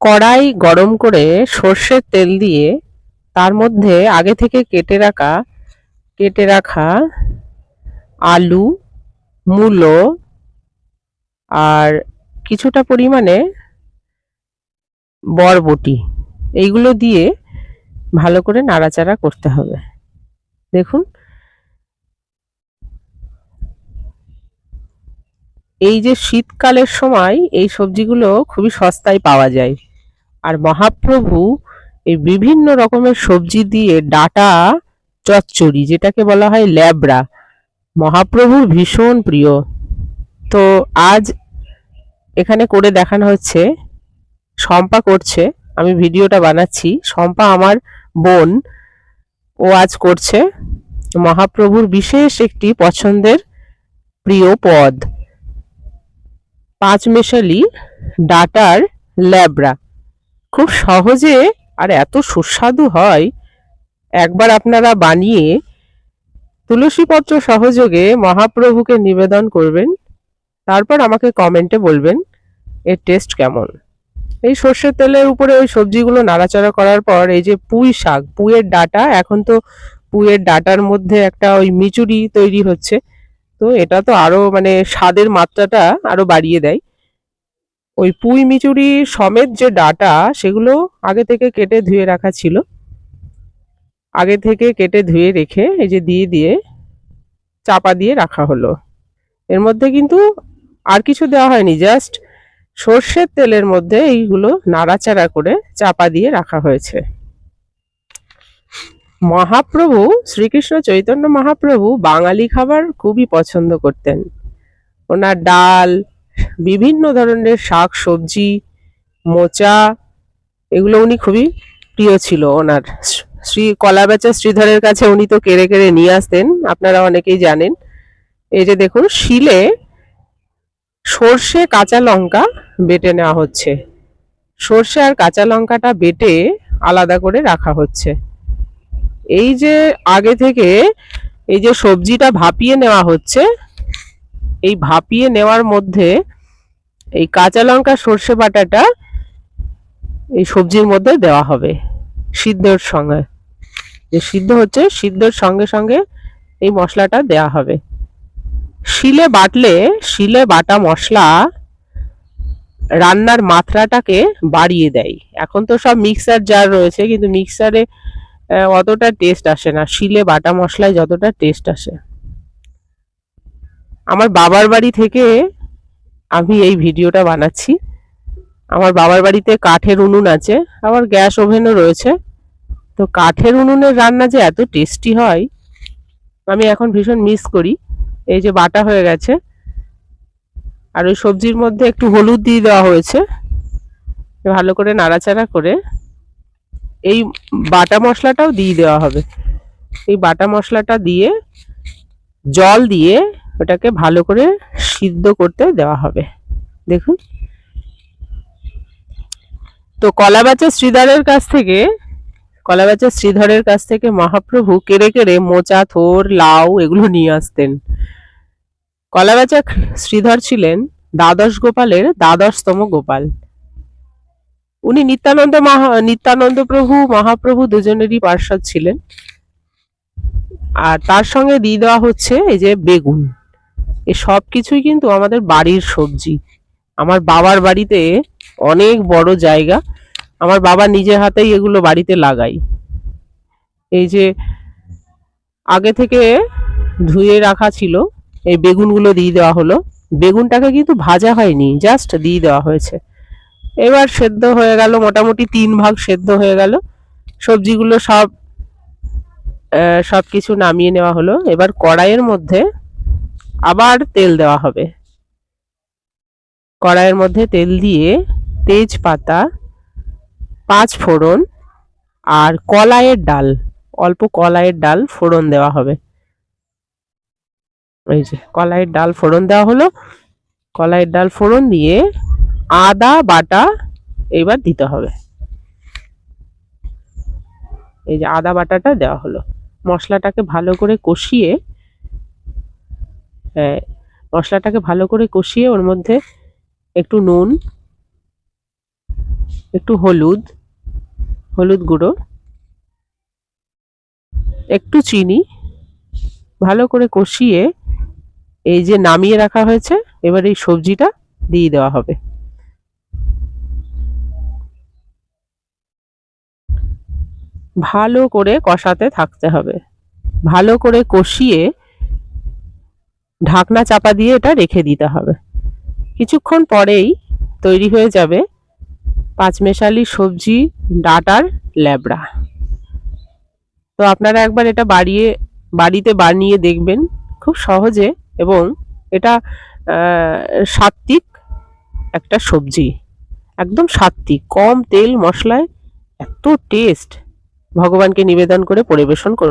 কড়াই গরম করে সর্ষের তেল দিয়ে তার মধ্যে আগে থেকে কেটে রাখা কেটে রাখা আলু, মূলো আর কিছুটা পরিমাণে বরবটি। এইগুলো দিয়ে ভালো করে নাড়াচাড়া করতে হবে। দেখুন। এই যে শীতকালের সময় এই সবজিগুলো খুবই সস্তায় পাওয়া যায়। আর মহাপ্রভু এই বিভিন্ন রকমের সবজি দিয়ে ডাটা চচ্চড়ি, যেটাকে বলা হয় ল্যাবড়া। মহাপ্রভুর ভীষণ প্রিয়। তো আজ এখানে করে দেখানো হচ্ছে, শম্পা করছে, আমি ভিডিওটা বানাচ্ছি। শম্পা আমার বোন, ও আজ করছে মহাপ্রভুর বিশেষ একটি পছন্দের প্রিয় পদ পাঁচ মেশালি ডাটার ল্যাবড়া। খুব সহজে আর এত সুস্বাদু হয়। একবার আপনারা বানিয়ে তুলসীপত্র সহযোগে মহাপ্রভুকে নিবেদন করবেন। তারপর আমাকে কমেন্টে বলবেন এর টেস্ট কেমন। এই সর্ষের তেলের উপরে ওই সবজিগুলো নাড়াচাড়া করার পর এই যে পুঁই শাক পুঁয়ের ডাটা, এখন তো পুঁয়ের ডাটার মধ্যে একটা ওই মিচুরি তৈরি হচ্ছে। তো এটা তো আরও মানে স্বাদের মাত্রাটা আরও বাড়িয়ে দেয়। ওই পুঁই মিচুরি সমেত যে ডাটা, সেগুলো আগে থেকে কেটে ধুয়ে রাখা ছিল। আগে থেকে কেটে ধুয়ে রেখে এই যে দিয়ে দিয়ে চাপা দিয়ে রাখা হলো। এর মধ্যে কিন্তু আর কিছু দেওয়া হয়নি, জাস্ট সর্ষের তেলের মধ্যে এইগুলো নাড়াচাড়া করে চাপা দিয়ে রাখা হয়েছে। মহাপ্রভু, শ্রীকৃষ্ণ চৈতন্য মহাপ্রভু বাঙালি খাবার খুবই পছন্দ করতেন। ওনার ডাল বিভিন্ন ধরনের শাক, সবজি, মোচা, এগুলো উনি খুবই প্রিয় ছিল ওনার। শ্রী কলাবেচা শ্রীধরের কাছে উনি তো কেড়ে কেড়ে নিয়ে আসতেন, আপনারা অনেকেই জানেন। এই যে দেখুন, শিলে সর্ষে, কাঁচা লঙ্কা বেটে নেওয়া হচ্ছে। সর্ষে আর কাঁচা লঙ্কাটা বেটে আলাদা করে রাখা হচ্ছে। এই যে আগে থেকে এই যে সবজিটা ভাপিয়ে নেওয়া হচ্ছে এই ভাপিয়ে নেওয়ার মধ্যে এই কাঁচা লঙ্কা, সর্ষে বাটাটা এই সবজির মধ্যে দেওয়া হবে সিদ্ধর সঙ্গে। যে সিদ্ধ হচ্ছে, সিদ্ধর সঙ্গে সঙ্গে এই মশলাটা দেওয়া হবে। শিলে বাটলে, শিলে বাটা মশলা রান্নার মাত্রাটাকে বাড়িয়ে দেয়। এখন তো সব মিক্সার জার রয়েছে, কিন্তু মিক্সারে অতটা টেস্ট আসে না। শিলে বাটা মশলায় যতটা টেস্ট আসে। আমার বাবার বাড়ি থেকে আমি এই ভিডিওটা বানাচ্ছি। আমার বাবার বাড়িতে কাঠের উনুন আছে, আবার গ্যাস ওভেনও রয়েছে। তো কাঠের উনুনের রান্না যে এত টেস্টি হয়, আমি এখন ভীষণ মিস করি। এই যে বাটা হয়ে গেছে, আর ওই সবজির মধ্যে একটু হলুদ দিয়ে দেওয়া হয়েছে। ভালো করে নাড়াচাড়া করে এই বাটা মশলাটাও দিয়ে দেওয়া হবে। এই বাটা মশলাটা দিয়ে জল দিয়ে ওটাকে ভালো করে সিদ্ধ করতে দেওয়া হবে। দেখুন। তো কলাবাচা শ্রীধরের কাছ থেকে, কলাবাচা শ্রীধরের কাছ থেকে মহাপ্রভু কেড়ে কেড়ে মোচা, থোর, লাউ এগুলো নিয়ে আসতেন। কলাবাচা শ্রীধর ছিলেন দ্বাদশ গোপালের দ্বাদশতম গোপাল। উনি নিত্যানন্দ মহা, নিত্যানন্দ প্রভু, মহাপ্রভু দুজনেরই পার্ষদ ছিলেন। আর তার সঙ্গে দিয়ে দেওয়া হচ্ছে এই যে বেগুন। এ সব কিছুই কিন্তু আমাদের বাড়ির সবজি। আমার বাবার বাড়িতে অনেক বড় জায়গা। আমার বাবা নিজে হাতেই এগুলো বাড়িতে লাগাই এই যে আগে থেকে ধুয়ে রাখা ছিল, এই বেগুনগুলো দিয়ে দেওয়া হলো। বেগুনটাকে কিন্তু ভাজা হয়নি জাস্ট দিয়ে দেওয়া হয়েছে। এবার সেদ্ধ হয়ে গেল, মোটামুটি তিন ভাগ সেদ্ধ হয়ে গেল। সবজিগুলো সব সব কিছু নামিয়ে নেওয়া হলো। এবার কড়াইয়ের মধ্যে আবার তেল দেওয়া হবে। কড়াইয়ের মধ্যে তেল দিয়ে তেজপাতা, পাঁচ ফোড়ন আর কলাইয়ের ডাল, অল্প কলাইয়ের ডাল ফোড়ন দেওয়া হবে। এই যে কলাইয়ের ডাল ফোড়ন দেওয়া হলো। কলাইয়ের ডাল ফোড়ন দিয়ে আদা, বাটা এইবার দিতে হবে। এই যে আদা, বাটাটা দেওয়া হলো। মশলাটাকে ভালো করে কষিয়ে মশলাটাকে ভালো করে কষিয়ে ওর মধ্যে একটু নুন, একটু হলুদ হলুদ গুঁড়ো, একটু চিনি, ভালো করে কষিয়ে এই যে নামিয়ে রাখা হয়েছে, এবার এই সবজিটা দিয়ে দেওয়া হবে। ভালো করে কষাতে থাকতে হবে। ভালো করে কষিয়ে ঢাকনা চাপা দিয়ে এটা রেখে দিতে হবে। কিছুক্ষণ পরেই তৈরি হয়ে যাবে পাঁচমেশালি সবজি, ডাটার ল্যাবড়া। তো আপনারা একবার এটা বাড়িয়ে, বাড়িতে বানিয়ে দেখবেন খুব সহজে এবং এটা সাত্বিক একটা সবজি। একদম সাত্বিক কম তেল মশলায় এত টেস্ট। ভগবানকে নিবেদন করে পরিবেশন করুন।